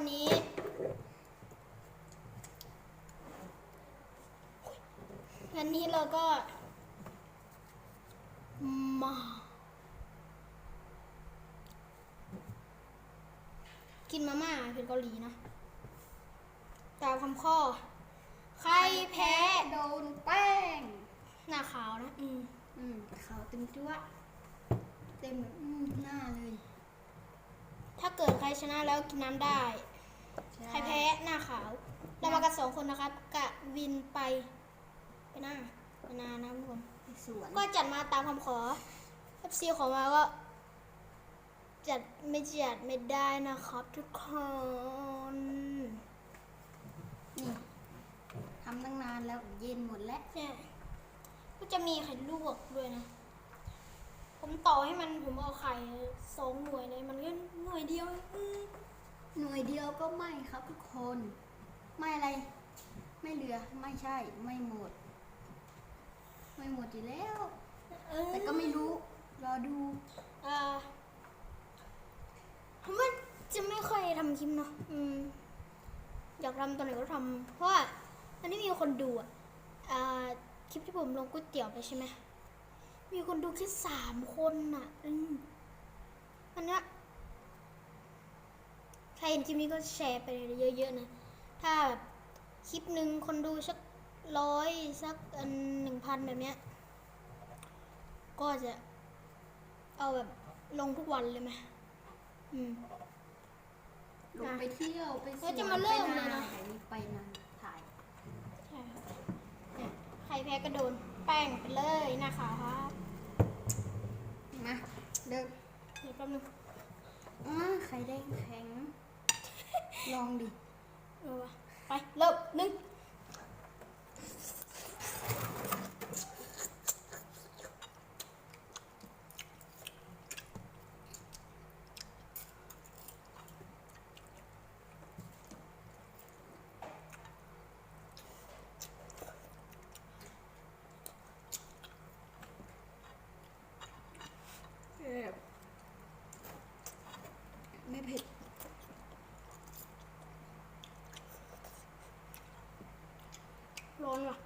วันนี้ วันนี้เราก็ มา กินมาม่าเป็นเกาหลีนะ ตามคำข้อ ใครแพ้โดนแป้ง หน้าขาวนะ อืม อืมขาวเต็มจั่วเต็มแบบอืมหน้าเลย ถ้าเกิดใครชนะแล้วกินน้ำได้ ใครแพ้หน้าขาว เรามากันสองคนนะครับกะวินไป ไปหน้าไปนานะทุกคนไปสวนก็จัดมาตามคำขอ FC ขอมาก็จัดไม่จัดไม่ได้นะครับทุกคนนี่ทำตั้งนานแล้วเย็นหมดแล้วเนี่ยก็จะมีไข่ลวกด้วยนะ ผมต่อให้มันผมเอาไข่สองหน่วยเลยมันก็หน่วยเดียวอืมหน่วยเดียวก็ไม่ครับทุกคน ไม่อะไร ไม่เหลือไม่ใช่ไม่หมด ไม่หมดอยู่แล้ว เออแต่ก็ไม่รู้ รอดูอ่าผมว่าจะไม่ค่อยทำคลิปเนาะอืมอยากทำตอนไหนก็ทำเพราะว่ามันไม่มีคนดูอะอ่าคลิปที่ผมลงก๋วยเตี๋ยวไปใช่ไหม มีคนดูแค่สามคนอะ อืมอันเนี้ยใครเห็นคลิปนี้ก็แชร์ไปเยอะๆนะ ถ้าแบบคลิปหนึ่งคนดูสักร้อยสักอันหนึ่งพันแบบเนี้ย ก็จะเอาแบบลงทุกวันเลยไหมอืม ลงไปเที่ยวไปสแล้ววนจะมาเริ่มไปเลยนะไหนไปนานถ่าย ใช่ครับเนี่ยใครแพ้ก็โดนแป้งไปเลยนะคะครับมา เดิมเดี๋ยวแป๊บนึงอ่าไข่แดงแข็ง ลองดิ เออวะไป เริ่มหนึ่ง ร้อนว่ะ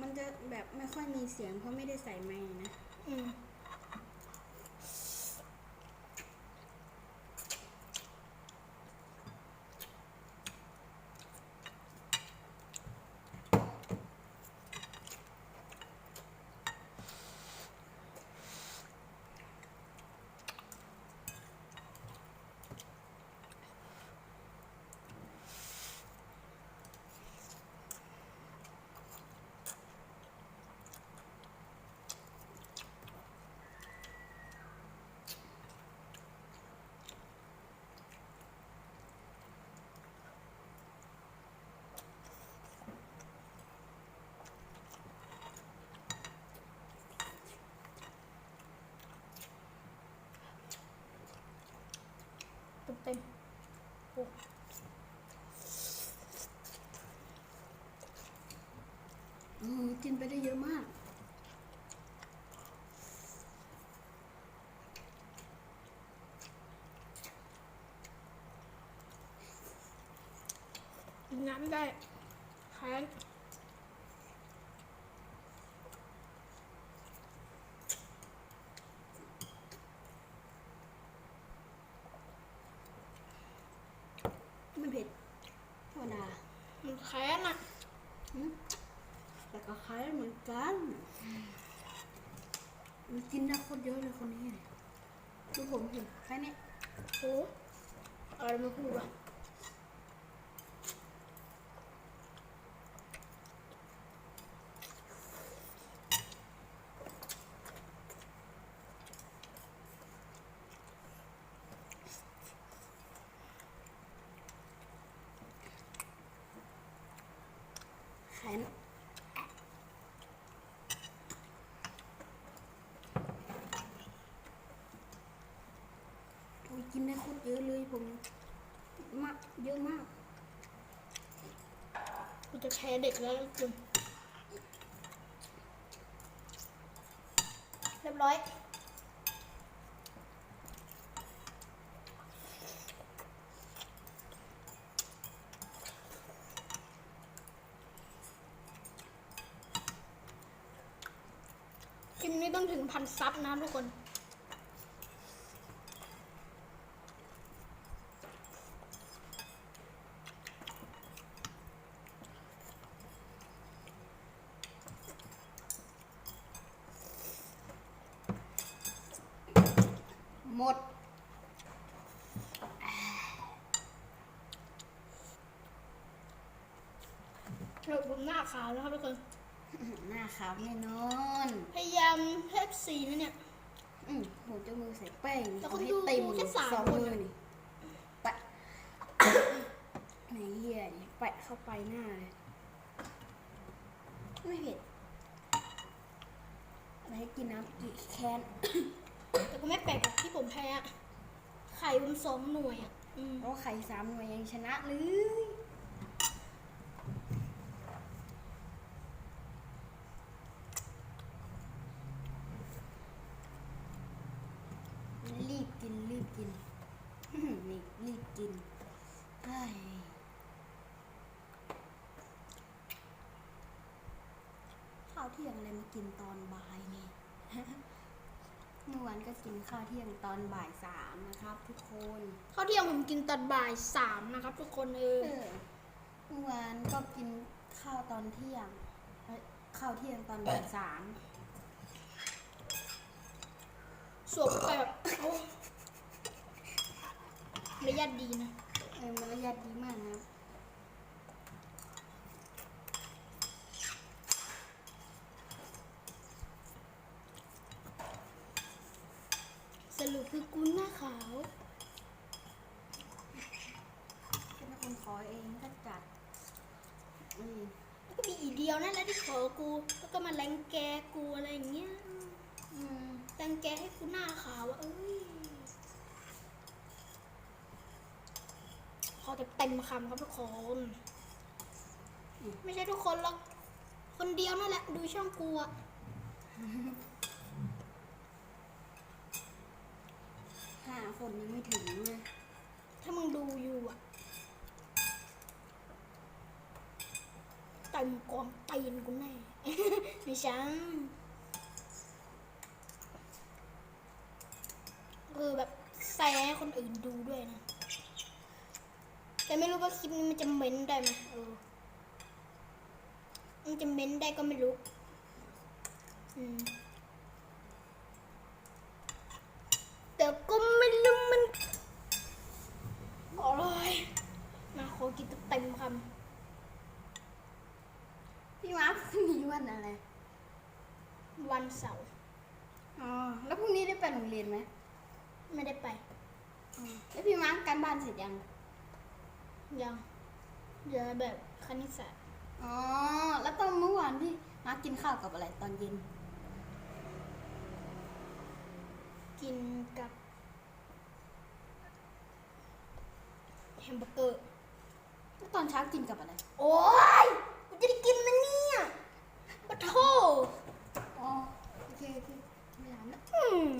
มันจะแบบไม่ค่อยมีเสียงเพราะไม่ได้ใส่ไม้นะ อืม กินไปได้เยอะมาก กินน้ำได้แค้น ไม่เผ็ดธรรมดา มันแค้นอะ อืมแต่ก็ คล้ายเหมือนกันมันกินได้โคตรเยอะเลยคนนี้ดูผมสิแค่นี้โอ้อะไรมาพูดวะแข็ง ผมมากเยอะมากกูจะแช้เด็กแล้วคุณเรียบร้อยคลิปนี้ต้องถึงพันซับนะทุกคน หมดเดี๋ยวผมหน้าขาวนะครับทุกคน หน้าขาวแน่นอนพพยายามเทปสีนะเนี่ย อืมผมจะมือใส่แป้งแต่คนให้ดูเต็มแค่สามสองคน มืออะนี่แปะ ไหนเหี้ยนี่แปะเข้าไปหน้าเลย ไม่เผ็ดอะไรให้กินน้ำอีกแคน แต่ก็ไม่แปลกหรอกที่ผมแพ้อะไข่ผมสองหน่วยอะอืมเพราะไข่สามหน่วยยังชนะเลยรีบกินรีบกิน นี่รีบกินไอ้ยข้าวเที่ยงอะไรมากินตอนบ่ายนี่ เมื่อวานก็กินข้าวเที่ยงตอนบ่ายสามนะครับ ทุกคนข้าวเที่ยงผมกินตอนบ่ายสามนะครับทุกคนเออเออเมื่อวานก็กินข้าวตอนเที่ยงเอ้ยข้าวเที่ยงตอนบ่ายสามสวมไปแบบโอ้ระยะดีนะ เออมารยาทดีมากนะครับ สรุปคือกูหน้าขาว เป็นคนขอเองก็จัดอืม แล้วก็มีอีเดียวนั่นแหละที่ขอกู แล้วก็มาแรงแกกูอะไรอย่างเงี้ยอืมแรงแกให้กูหน้าขาวอะเอ้ยขอเต็มๆคำครับทุกคน ไม่ใช่ทุกคนหรอก คนเดียวนั่นแหละ ดูช่องกูอะห้าคนยังไม่ถึงเลยถ้ามึงดูอยู่อะ ต็มกองตีนกูแน่ไม่ใช่คือแบบแซะให้คนอื่นดูด้วยนะ แต่ไม่รู้ว่าคลิปนี้มันจะเม้นได้ไหมเออ มันจะเม้นได้ก็ไม่รู้ อืม แต่ก็ไม่รู้มันอร่อยมาขอกินเต็มๆค พี่มาร์คพรุ่งนี้วันอะไรำวันเสาร์ อ๋อ แล้วพรุ่งนี้ได้ไปโรง เรียนไหมไม่ได้ไปอ๋อแล้วพี่มาร์คการบ้านเสร็จยัง ยังเหลือแบบคณิตศาสตร์อ๋อ แล้วตอนเมื่อวานพี่มาร์คกินข้าวกับอะไรตอนเย็น กินกับแฮมเบอร์เกอร์แล้วตอนเช้ากินกับอะไร โอ้ยกูจะได้กินมันเนี่ยปะโถอ๋อโอเคโอเคไม่ถามแล้ว อืม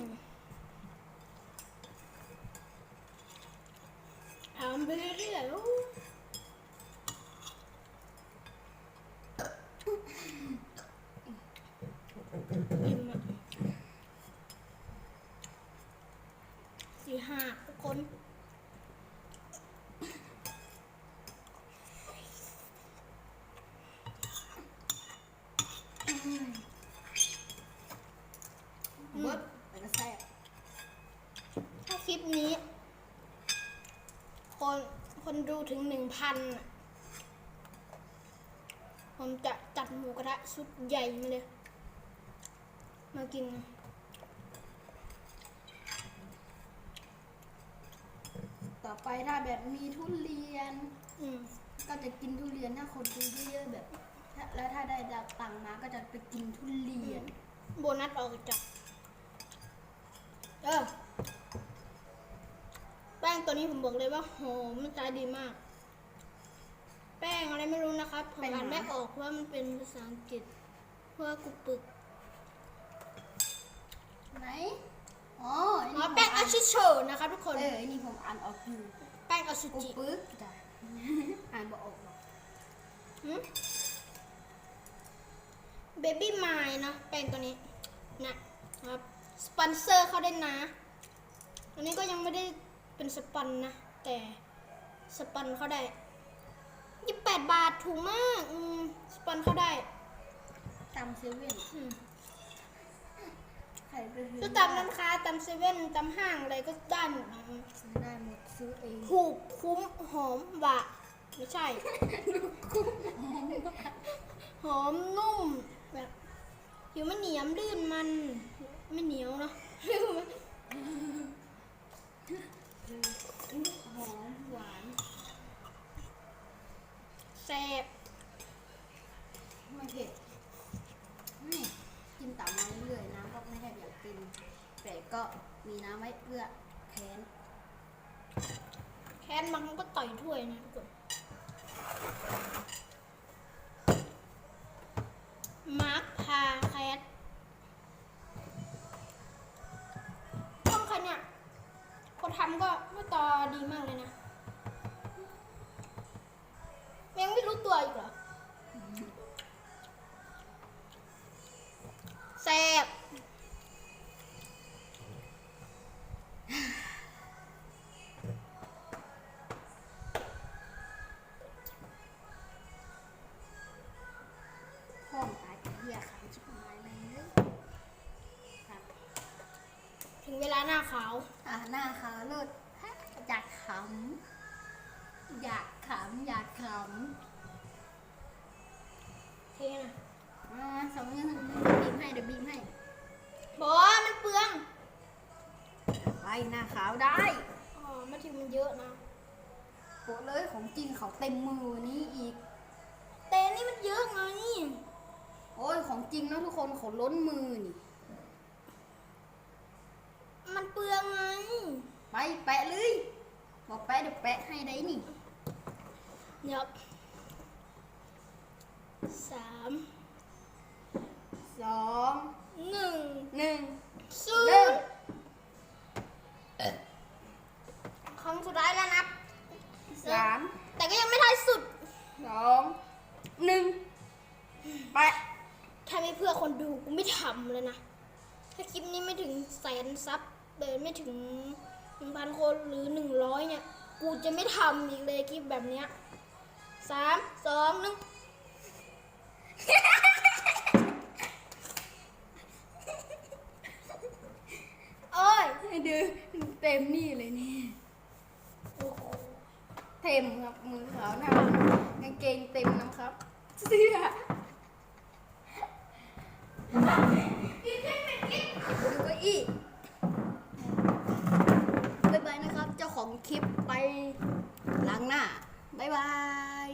ทำ ไปเรื่อยๆโอ้อิ่มอะสี่ห้าทุกคนเบิร์ดไปกระแซ่ถ้าคลิปนี้ คนคนดูถึงหนึ่งพันอะผมจะจัดหมูกระทะชุดใหญ่มาเลย มากินนะต่อไปถ้าแบบมีทุเรียน อืมก็จะกินทุเรียนถ้าคนดูเยอะๆแบบถ้าแล้วถ้าได้ดับตังค์มาก็จะไปกินทุเรียน โบนัสออกจากเออ แป้งตัวนี้ผมบอกเลยว่าหอมมันใจดีมาก แป้งอะไรไม่รู้นะครับผมเป็นหมาอ่านไม่ออกเพราะว่ามันเป็นภาษาอังกฤษเพราะว่ากูปึกไหนอ๋อไอ้อ๋อนี่ผมแป้งอาอ่านชิโชนะครับทุกคนเออไอ้นี่ผมอ่านออกอยู่แป้งอสุกูจิปึ๊กจ้ะอ่านบ่ออกหรอกเบบี้ไมล์นะแป้งตัวนี้นะครับสปอนเซอร์เขาได้นะอันนี้ก็ยังไม่ได้ เป็นสปอนนะ แต่สปอนเขาได้ยี่แปดบาทถูกมาก อืม สปอนเขาได้ตามเซเว่นอืมใครไปซื้อก็ตามร้านค้าตามเซเว่นตามห้างอะไรก็ได้หมดนะซื้อได้หมดซื้อเองถูกคุ้มหอมหวานไม่ใช่ หอมนุ่มแบบผิวไม่เหนียมลื่นมัน ไม่เหนียวเนาะ หอมหวานแซ่บไม่เผ็ดนี่กินตามมาเรื่อยๆน้ำก็ไม่แทบอยากกินแต่ก็มีน้ำไว้เพื่อแทนแค้นมันก็ต่อยถ้วยนะทุกคนมาร์คพาแคท ถึงเวลาหน้าขาว อ่าหน้าขาวเลิศฮะอยากขำอยากขำอยากขเทนะำอ่าสองมือบีบให้เดี๋ยวบีบให้บอกว่ามันเปลืองไปหน้าขาวได้อ๋อมาถึงมันเยอะนะ โปะเลยของจริงเขาเต็มมือนี้อีก แต่นี่มันเยอะไง โอ้ยของจริงนะทุกคนเขาล้นมือนี่มันเปลืองไง ไป แปะเลยบอกแปะเดี๋ยวแปะให้ได้นี่เดี๋ยวสามสองหนึ่งหนึ่งศูเริ่นมย์ครั้งสุดท้ายแล้วนับสามแต่ก็ยังไม่ท้ายสุดสองหนึ่งแปะถ้าไม่เพื่อคนดูกูไม่ทำเลยนะ ถ้าคลิปนี้ไม่ถึงแสนซับเดินไม่ถึง หนึ่งพันคนหรือหนึ่งร้อยเนี่ย กูจะไม่ทำอีกเลยคลิปแบบเนี้ยสามสองหนึ่งโอ้ยให้ดูเต็มนี่เลยนี่โอ้โหเต็มครับมือขาวหน้ากางเกงเต็มนะครับเสื้อดูเก้าอี้บ๊ายบายนะครับเจ้าของ คลิปไปหลังหน้า บ๊ายบาย